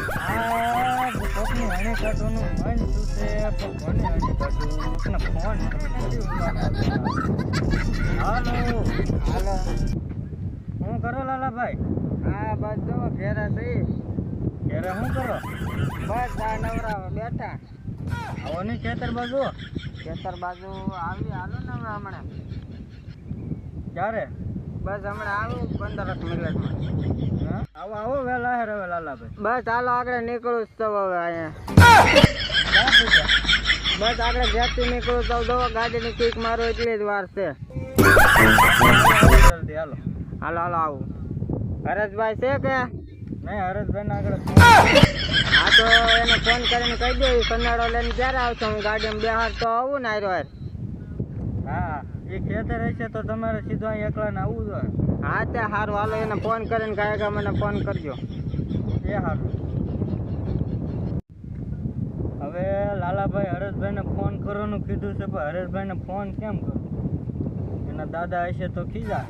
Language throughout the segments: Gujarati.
આ કોકની હણી કાઢવાનું મન શું છે પણ કોને હણી કાઢવું કોકને ફોન નથી ઉપાડતા. હાલો. હાલો. હું કરો લાલાભાઈ? આ બસ જો ઘેરા થઈ ઘેરે શું કરો? બસ આ નવરા બેઠા. આવો નહીં ખેતર બાજુ? ખેતર બાજુ આવી હાલો ને હમણાં. ક્યારે? બસ હમણાં આવું પંદર મિનિટમાં. હા? આવો આવો હેર હવે લાલાભાઈ બસ હાલો આગળ નીકળું તો હવે અહીંયા. બસ આગળ ઘેરથી નીકળું તો દો ગાડીની કિક મારો એટલી જ વાર છે. હાલો. હાલો હાલો આવું. હરેશભાઈ છે કે? નહીં હરેશભાઈ આગળ હા તો એને ફોન કરીને કહી દે કન્નાડો લઈને ક્યારે આવશો? હું ગાડીમાં બેહાર તો આવું ને હારો. હા એ ખેતર હશે તો તમારે સીધો અહીં એકલા ને આવવું જોઈએ હા, તે સારું હાલો, એને ફોન કરીને ગાયકા મને ફોન કરજો. એ સારું હવે લાલાભાઈ હરેશભાઈને ફોન કરવાનું કીધું છે, પણ હરેશભાઈને ફોન કેમ કરું? એના દાદા હશે તો ખીજા.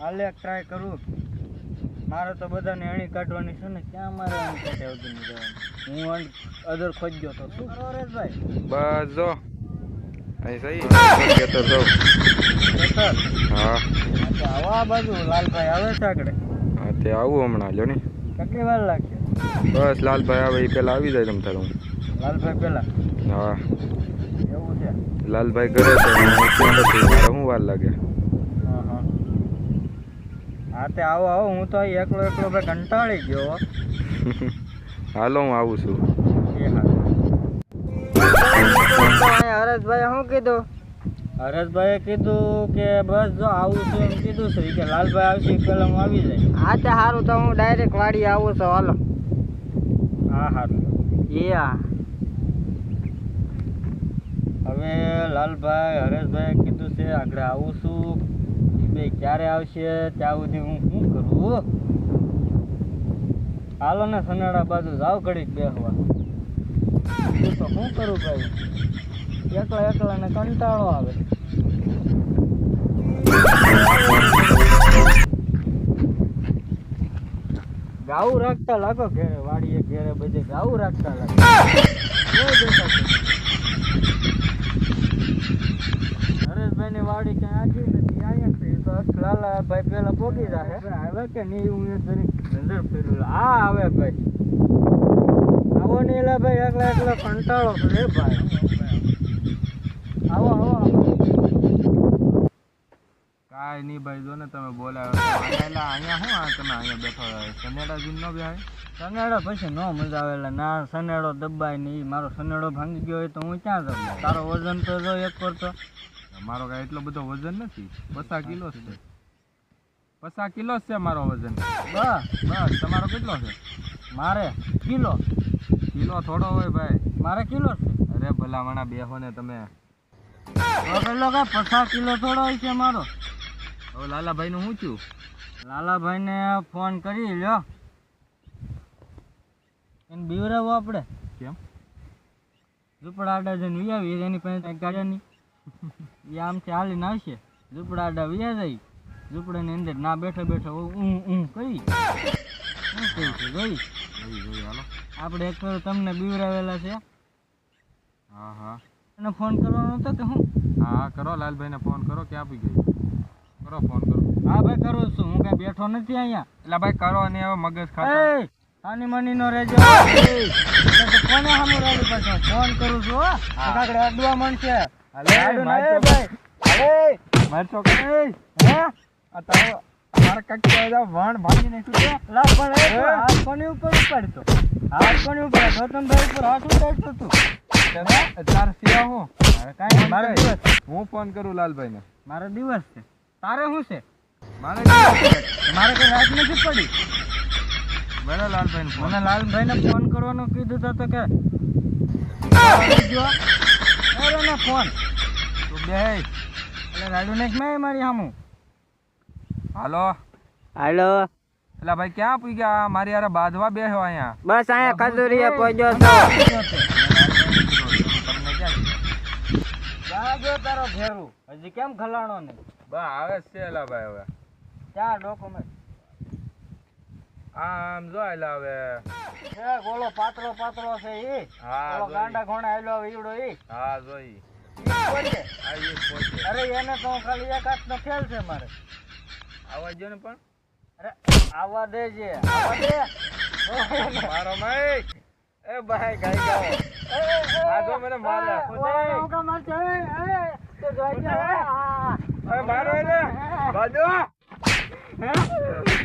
હાલે ટ્રાય કરું. મારે તો બધાને એણી કાઢવાની છે ને, ક્યાં મારે એણી કાઢે હું અદર ખોજ્યો તો. શું હરેશભાઈ? બસ જો. અહીં સહી ખેતર હા હા આવો બાજુ લાલભાઈ આવે છે આગળ હા તે આવું હમણાં જો ને કેટલી વાર લાગશે બસ લાલભાઈ આવે એ પેલા આવી જાય તમ તારું લાલભાઈ પેલા હા એવું છે લાલભાઈ ઘરે છે હું શું વાર લાગે હા તે આવો આવો હું તો એકલો એકલો કંટાળી ગયો. હાલો હું આવું છું હરેશભાઈ શું કીધું? હરેશભાઈએ કીધું કે બસ જો આવું છું એમ કીધું છે. કે લાલભાઈ આવશે પહેલા હું આવી જાય હા તો સારું તો હું ડાયરેક્ટ વાડી આવું છું. હાલો. હા હારું. યા. હવે લાલભાઈ હરેશભાઈએ કીધું છે આગળ આવું છું. બે ક્યારે આવશે? ત્યાં સુધી હું શું કરું? હાલો ને સનાડા બાજુ જાવ ઘડીક બેસવા તો શું કરું ભાઈ? એકલા એકલા ને કંટાળો આવે. ગાવું રાખતા લાગો ઘેરે, વાડીએ ઘેરે બધે ગાવું રાખતા લાગો. કોઈ ની વાડી ક્યાંય આજી નથી અહીંયા છે. તો લાલા ભાઈ પેલા પોગી જાય આવે કે નહીં, હું એ જરીક નજર ફેરવું. આ આવે ભાઈ. આવો નહીં ભાઈ એકલા એકલા કંટાળો કરે ભાઈ. આવો આવો કાંઈ નહીં ભાઈ જો ને તમે બોલાવ્યો અહીંયા શું આ તમે અહીંયા બેઠો સનેડા જીન નો બેહાય? સનેડો પછી નો મજા આવે ના સનેડો દબાય નહીં. મારો સનેડો ભાંગી ગયો હોય તો હું ક્યાં દબાય તારો વજન તો જો એક કરતો મારો કાંઈ એટલો બધો વજન નથી. પચાસ કિલો છે. પચાસ કિલો જ છે મારો વજન. બસ બસ. તમારો કેટલો છે? મારે કિલો. કિલો થોડો હોય ભાઈ. મારે કિલો છે? અરે ભલામણા બેહો ને તમે. પચાસ કિલો થોડો હોય છે મારો. હવે લાલાભાઈનું શું થયું? લાલાભાઈને ફોન કરી લ્યો. એને બીવરાવો આપણે. કેમ? ઝૂંપડા આડા જઈને વી આવી એની પાસે ગાડીની એ આમથી હાલીને આવશે ઝૂપડા આડા વ્યા જાય ઝૂપડાની અંદર ના બેઠા બેઠા ઊં ઊં કરી. શું કહ્યું છે જોઈ? આપણે એક તમને બીવરાવેલા છે. હા હા. એને ફોન કરવાનો હતો કે હું? હા કરો લાલભાઈને ફોન કરો કે આપી ગઈ? કરો ફોન કરો. હા ભાઈ કરું છું. હું કઈ બેઠો નથી અહીંયા. એટલે ભાઈ કરો અને હવે મગજ ખાતા. એ આની મની નો રેજો તો કોને સામું રાડી પાછો ફોન કરું છું હો. કાકડે અડવા મળશે હાલે, આડું ના, મારતો એ ભાઈ. અરે મારશો એ હે? આ તો મારા કાકી આવ્યા વણ ભાગી નાખ્યું છે. લા પણ હાથ કોની ઉપર ઉપાડતો? હાથ કોની ઉપર? ગૌતમભાઈ ઉપર હાથ ઉપાડતો તું. તારે- તારે સિયા હું? મારે કાંઈ મારે મારે દિવસ હું ફોન કરું લાલભાઈને. મારો દિવસ છે. તારે શું છે? મારે મારે કઈ રાત નથી પડી. બરાબર લાલભાઈને મને લાલભાઈને ફોન કરવાનું કીધું તો તો કે અરે ને ફોન તું બે એટલે રાડુ નાખ મેં મારી સામું હાલો. હાલો. એટલે ભાઈ ક્યાં પી ગયા? મારી યાર બાંધવા બેહો અહીંયા. બસ અહીંયા ખજૂરીએ પહોંચ્યો છો તમને ક્યાં કીધું? જા જો તારો ફેરું હજી કેમ ખલાણો ને બા આવે છે એલા ભાઈ હવે. ચાર ડોક્યુમેન્ટ આમ જો એટલે હવે. એ ઓલો પાતળો પાતળો છે ઈ. હા ઓલો ગાંડા ખોણે આયલો આવે ઈવડો ઈ. હા જોઈ. અરે એને તો ખાલી એક હાથનો ખેલ છે મારે. આવવા જો ને પણ. અરે આવવા દેજે આવવા દે. મારો માઈક એ ભાઈ ગાઈ ગાઓ. આ જો મને મારે. અરે મારો એને બાજો. ધાંડા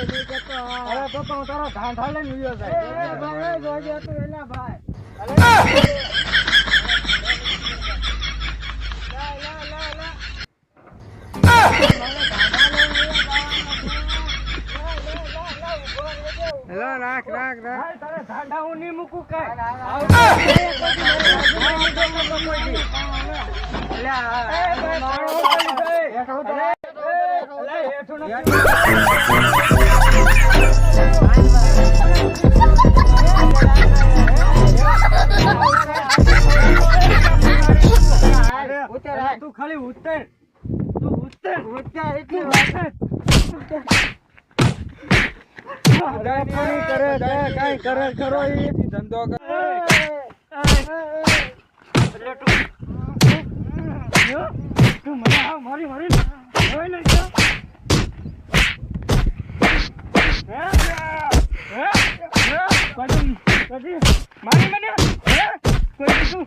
તો તો હું તારો ધાંધા લઈને ઉયો જાય હેલો રાખ રાખ રાખ ભાઈ, તારે હું નહીં મૂકું કાંઈ. તું ખાલી ઉત્તર તું ઉત્તર ઉત્તર એટલે પાણી કરે કરે ઈ. ધંધો કરે તું મને મારી મારી હોય ને તો? હે? હે? હે? પછી પછી મારી મને હે? પછી તું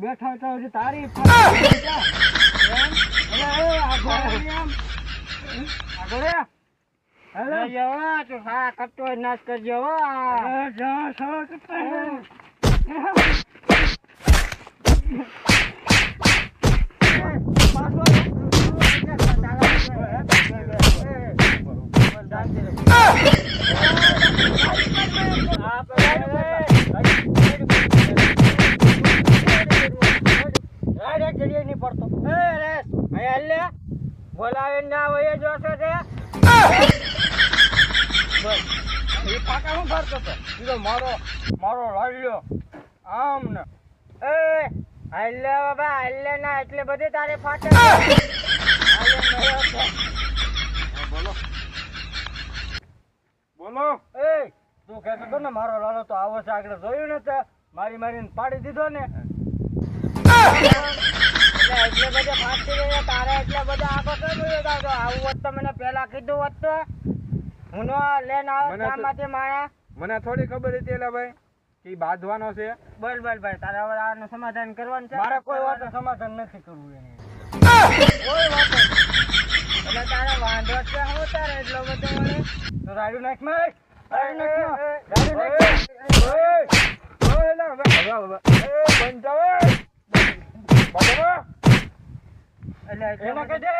બેઠા હજી તારી આગળ. હેલો. તું હા કરતો નાશ કરજો હો જા, સાવ કરતો હોય. બોલાવે ના જોશો છે એ પાકા હું ફરતો મારો મારો લાડ્યો આમ ને. એ હલ્લે બાબા હલ્લે ના, એટલે બધી તારે ફાટે. બોલો. બોલો એ તું કહેતો ને મારો લાલો તો આવો છે આગળ જોયું ને તે મારી મારીને પાડી દીધો ને. એટલે બધે ફાટી ગયો તારે એટલે બધા આખો તો? આવું હોત તો મને પહેલા કીધું હોત તો. હું નો લેન આવો તો- ગામમાંથી મને થોડી ખબર હતી એલા ભાઈ કે બાંધવાનો છે. બોલ બોલ ભાઈ તારે હવે આનું સમાધાન કરવાનું છે? મારે કોઈ વાત સમાધાન નથી કરવું એને. કોઈ વાત એટલે તારે વાંધો છે હું તારે એટલો બધો વળે. તો રાડ્યું નાખમાં રાડ્યું નાખ ઓય! ઓય. એ, બાબા, એટલે એના કહી દે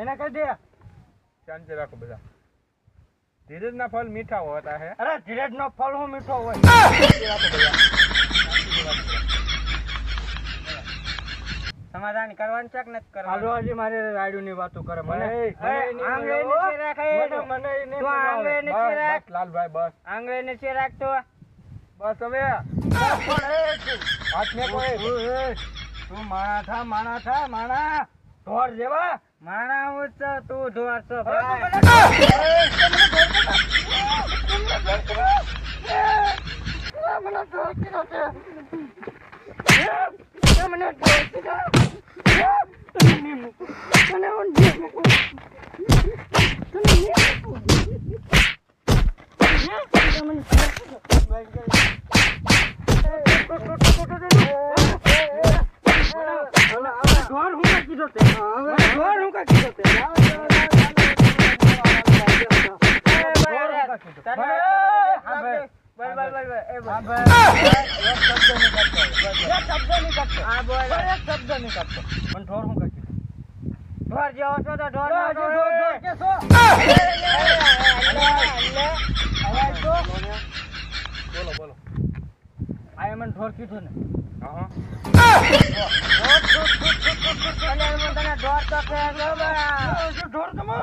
એના કહી દે શાંતિ રાખો બધા. ધીરજના ફળ મીઠા હોતા હે. અરે ધીરજ નો ફળ હું મીઠો હોય શાંતિ રાખો બધા શાંતિથી વાત કરો. સમાધાન કરવાનું છે કે નથી કરવાનું હાલો આજે મારે રાડ્યું ની વાતો કરે મને આંગળે મને. નીચે રાખ, મને- મને તું. આંગળી નીચે રાખ લાલભાઈ બસ આંગળી નીચે રાખતો બસ હવે પણ એ હાથ મેકો કોઈ તું- તું માણા થા માણા થા માણા ઢોર જેવા માણા હું જ તું ઢોર છો ભાઈ ઢોર કે મને ઢોર કીધો હું કીધો? તને- ભાઈ, હા, ભાઈ. બોલ, બોલ, બોલ, બોલ. એ બોલ. એક શબ્દ નહીં કરતો. એક શબ્દ નહીં કરતો. હા, બોલ. એક શબ્દ નહીં કરતો. મને ઢોર હું કાંઈ કીધું? ઢોર જેવો છો તો ઢોર ઢોર, નો ઢોર, ઢોર. ઢોર કેશો? અવાજ તો? બોલો બોલો આ એ મને ઢોર કીધું ને હા ઢોર તો. હજુ ઢોર તમે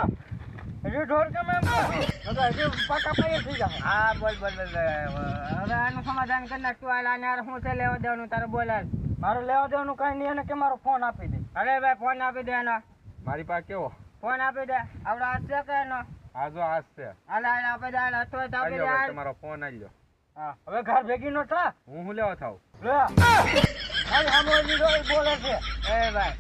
હજુ ઢોર છો? હજુ પાકા પાયે થઈ જાહે. હા બોલ બોલ બોલ. હવે આનું સમાધાન કરી નાખ તું હારે શું છે લેવા દેવાનું તારે બોલ હાલ. મારે લેવા દેવાનું કાંઈ નહીં એને કે મારો ફોન આપી દે અરે ભાઈ ફોન આપી દે એનો મારી પાસે કેવો? ફોન આપી દે. આવડો હાથ છે કે નો આ જો છે. હાલ હાલ આપી દે હાલ હતો તો આપી દે તમારો ફોન આલ્યો. હા હવે ઘર ભેગી નો થા? હું હું લેવા થાવ લે. આમ ઓલી ડોઈ બોલે છે. એ ભાઈ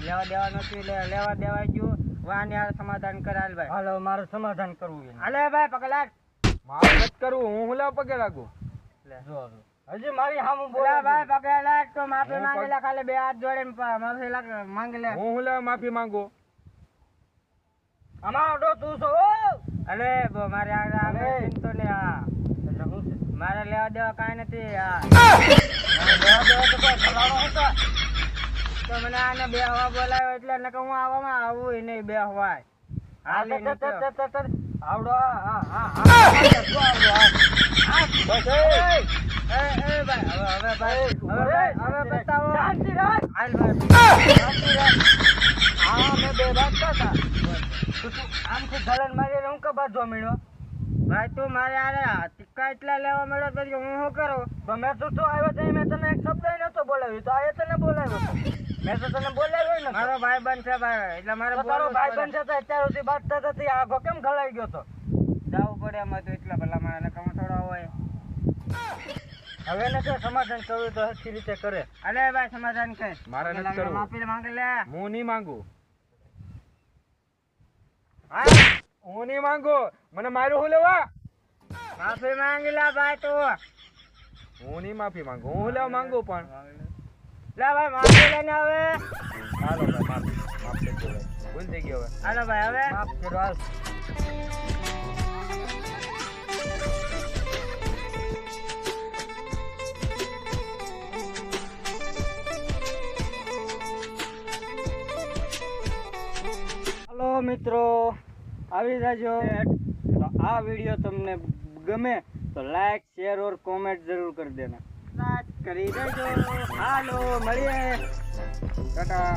લેવા દેવા નથી લે- લેવા દેવાય ગયું. વાની હારે સમાધાન કરાલ ભાઈ. હાલો મારું સમાધાન કરવું હાલે ભાઈ પગલા મારે નથી કરવું હું હું લેવા પગે લાગુ? જો જો. હજી મારી હામું બોલે ભાઈ પકલાટ તો માફી માંગેલા ખાલી બે હાથ જોડે માફી લાગ- માંગી લે હું હું માફી માંગો અમારો તું છો અરે બો મારે અરે. આગળ ને હા હું છે? મારે લેવા દેવા કાંઈ નથી આ લેવા દેવા તો હતો. તો મને આને બે હવા બોલાવ્યો એટલે નકર હું આવવામાં આવું નહીં બે હવાય હાલી તે- તે-. તે- તે- તે- આવડો આ, હા આ, આ. આવડો આ. આ, બસ ભાઈ. તું મારે આરે સિક્કા એટલા લેવા મળ્યો હું શું કરું તો મેં તો આવ્યો તો મેં તને એક શબ્દ ય નહોતો બોલાવ્યો તો આ તને બોલાવ્યો મેં તો તને બોલાવ્યો ને. મારો ભાઈ બંધ છે ભાઈ એટલે મારે ભાઈ પડે. બનશે તો સુધી વાત થતા હતી આખો કેમ ખલાઈ ગયો તો જવું પડે એમાં એટલા ભલા મારા કમ થોડા હોય હવે ને તો સમાધાન કરવું તો હરખી રીતે કરે. અલે ભાઈ સમાધાન કર. મારે નથી કરવું. માફી માંગ લે. હું નહીં માંગુ. હા? હું નહીં માંગુ. મને મારું હું લેવા? માફી માંગી લે ભાઈ તો. હું નહીં માફી માંગુ. હું લેવા માંગુ પણ. લે ભાઈ માફી લઈને હવે હાલો ભાઈ માફી. માફ ભૂલ થઈ ગયો હવે. હાલો ભાઈ હવે. માફ કરો હાલ. મિત્રો આવી જાજો તો આ વીડિયો તમને ગમે તો લાઈક શેર ઓર કોમેન્ટ જરૂર કરી દેના. કરી દેજો. હાલો મળીએ. ટાટા.